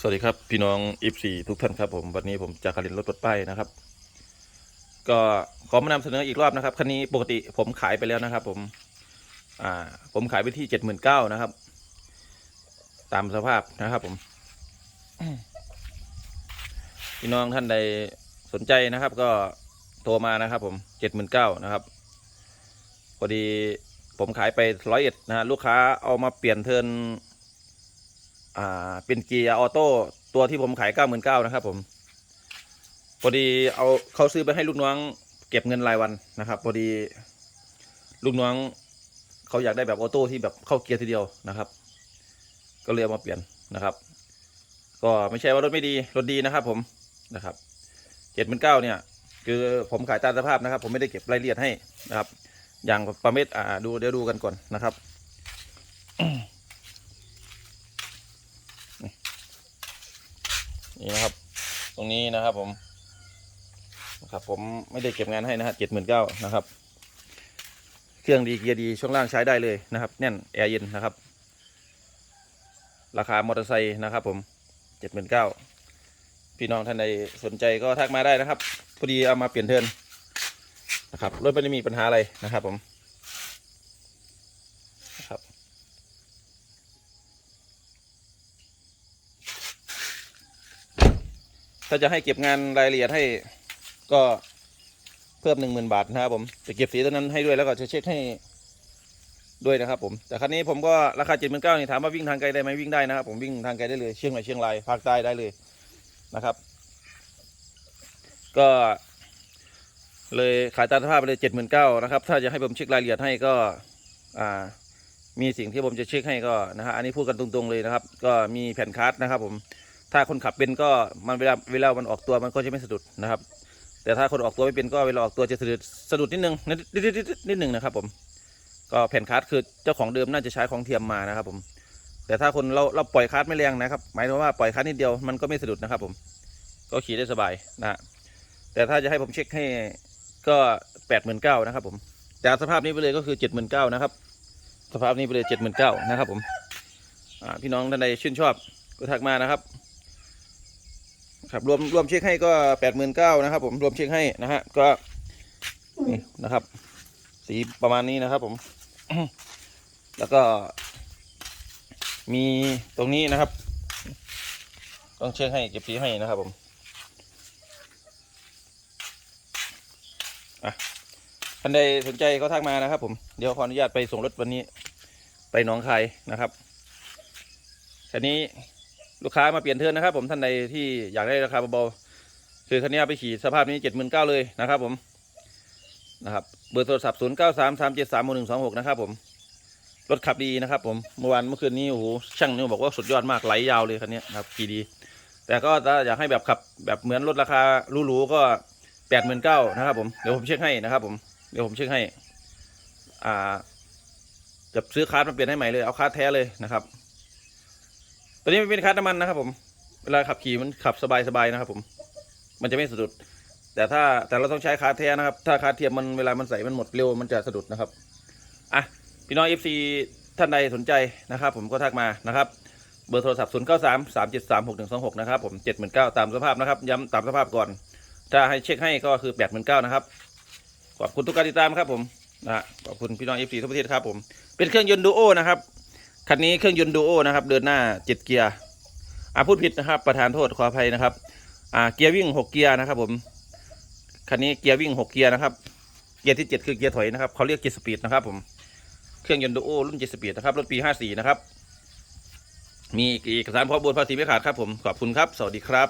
สวัสดีครับพี่น้องอีฟซีทุกท่านครับผมวันนี้ผมจากคารินรถปลดป้ายนะครับ ก็ขอมานำเสนออีกรอบนะครับคันนี้ปกติผมขายไปแล้วนะครับ ผมอ่าผมขายไปที่เจ็ดหมื่นเก้านะครับ ตามสภาพนะครับ ผม พี่น้องท่านใดสนใจนะครับ ก็โทรมานะครับ ผมเจ็ดหมื่นเก้านะครับพอดีผมขายไปร้อยเอ็ดนะฮะลูกค้าเอามาเปลี่ยนเทิร์น อ่าเป็นเกียร์ออโต้ตัวที่ผมขายเก้าหมื่นเก้านะครับผมพอดีเอาเขาซื้อไปให้ลูกน้องเก็บเงินรายวันนะครับพอดี ลูกน้องเขาอยากได้แบบออโต้ที่แบบเข้าเกียร์ทีเดียวนะครับ ก็เลยเอามาเปลี่ยนนะครับ ก็ไม่ใช่ว่ารถไม่ดีรถดีนะครับ ผมนะครับเจ็ดหมื่นเก้าเนี่ย คือผมขายตามสภาพนะครับ ผมไม่ได้เก็บรายละเอียดให้นะครับ อย่างประเมตรอ่าดูเดี๋ยวดูกันก่อนนะครับ นี่นะครับ ตรงนี้นะครับผมนะครับผมไม่ได้เก็บงานให้นะฮะเจ็ดหมื่นเก้านะครับ เครื่องดีเกียร์ดีช่วงล่างใช้ได้เลยนะครับ แน่นแอร์เย็นนะครับ ราคามอเตอร์ไซค์นะครับ ผมเจ็ดหมื่นเก้าพี่น้องท่านใดสนใจก็ทักมาได้นะครับ พอดีเอามาเปลี่ยนเทินนะครับรถไม่ได้มีปัญหาอะไรนะครับผมนะครับ ถ้าจะให้เก็บงานรายละเอียดให้ก็เพิ่มหนึ่งหมื่นบาทนะครับผมจะเก็บสีตัวนั้นให้ด้วยแล้วก็จะเช็คให้ด้วยนะครับผมแต่คันนี้ผมก็ราคาเจ็ดหมื่นเก้านี่ถามว่าวิ่งทางไกลได้ไหมวิ่งได้นะครับผมวิ่งทางไกลได้เลยเชียงใหม่เชียงรายภาคใต้ได้เลยนะครับ ก็ เลยขายตามสภาพไปเลยเจ็ดหมื่นเก้านะครับ ถ้าจะให้ผมเช็ครายละเอียดให้ก็อ่ามีสิ่งที่ผมจะเช็คให้ก็นะฮะอันนี้พูดกันตรงๆเลยนะครับ ก็มีแผ่นคัสนะครับผม ถ้าคนขับเป็นก็มันเวลาเวลามันออกตัวมันก็จะไม่สะดุดนะครับ แต่ถ้าคนออกตัวไม่เป็นก็เวลาออกตัวจะสะดุดสะดุดนิดนึงนิดนิดนิดนึงนะครับผมก็แผ่นคัสคือเจ้าของเดิมน่าจะใช้ของเทียมมานะครับผม แต่ถ้าคนเราเราปล่อยคัสไม่แรงนะครับ หมายถึงว่าปล่อยคัสนิดเดียวมันก็ไม่สะดุดนะครับ ผม ก็ขี่ได้สบายนะฮะแต่ถ้าจะให้ผมเช็คให้ก็แปดหมื่นเก้านะครับ ผมจากสภาพนี้ไปเลยก็คือเจ็ดหมื่นเก้านะครับ สภาพนี้ไปเลยเจ็ดหมื่นเก้านะครับ ผมพี่น้องท่านใดชื่นชอบก็ทักมานะครับ ครับรวมรวมเช็คให้ก็แปดหมื่นเก้านะครับ ผมรวมเช็คให้นะฮะก็นี่นะครับ สีประมาณนี้นะครับ ผม แล้วก็ มีตรงนี้นะครับ ต้องเช็คให้เก็บสีให้นะครับผมอะท่านใดสนใจก็ทักมานะครับ ผมเดี๋ยวขออนุญาตไปส่งรถวันนี้ ไปหนองคายนะครับคันนี้ ลูกค้ามาเปลี่ยนเทิร์นนะครับ ผมท่านใดที่อยากได้ราคาเบาๆคือคันนี้ไปขี่สภาพนี้เจ็ดหมื่นเก้าเลยนะครับผมนะครับเบอร์โทรศัพท์ศูนย์เก้าสามสามเจ็ดสามหนึ่งสองหกนะครับผมรถขับดีนะครับ ผมเมื่อวานเมื่อคืนนี้โอ้โหช่างนี่บอกว่าสุดยอดมากไหลยาวเลยคันนี้นะครับขี่ดี แต่ก็ถ้าอยากให้แบบขับแบบเหมือนรถราคาหรูๆก็แปดหมื่นเก้านะครับผมเดี๋ยวผมเช็คให้นะครับ ผมเดี๋ยวผมเช็คให้อ่าจะซื้อคาร์ดมาเปลี่ยนให้ใหม่เลยเอาคาร์ดแท้เลยนะครับ ตัวนี้ไม่เป็นคัสน้ำมันนะครับผม เวลาขับขี่มันขับสบายๆนะครับผม มันจะไม่สะดุด แต่ถ้าแต่เราต้องใช้คาแท้นะครับ ถ้าคาเทียมมันเวลามันใส่มันหมดเร็วมันจะสะดุดนะครับ อะ พี่น้องเอฟซีท่านใดสนใจนะครับ ผมก็ทักมานะครับ เบอร์โทรศัพท์ 0 9 3 3 7 3 6 1 2 6 นะครับผม 79,000ตามสภาพนะครับ ย้ำตามสภาพก่อน ถ้าให้เช็คให้ก็คือ 89,000นะครับ ขอบคุณทุกการติดตามครับผมนะขอบคุณพี่น้องเอฟซีทุกประเทศครับผม เป็นเครื่องยนต์ดูโอนะครับ คันนี้เครื่องยนต์ดูโอนะครับ เดินหน้าเจ็ดเกียร์อ่าพูดผิดนะครับ ประธานโทษขออภัยนะครับ อ่าเกียร์วิ่งหกเกียร์นะครับ ผมคันนี้เกียร์วิ่งหกเกียร์นะครับ เกียร์ที่เจ็ดคือเกียร์ถอยนะครับเขาเรียกเกียร์สปีดนะครับ ผมเครื่องยนต์ดูโอรุ่นเจ็ดสปีดนะครับรถปีห้าสี่นะครับ มีเอกสารพร้อมบนภาษีไม่ขาดครับผมขอบคุณครับ สวัสดีครับ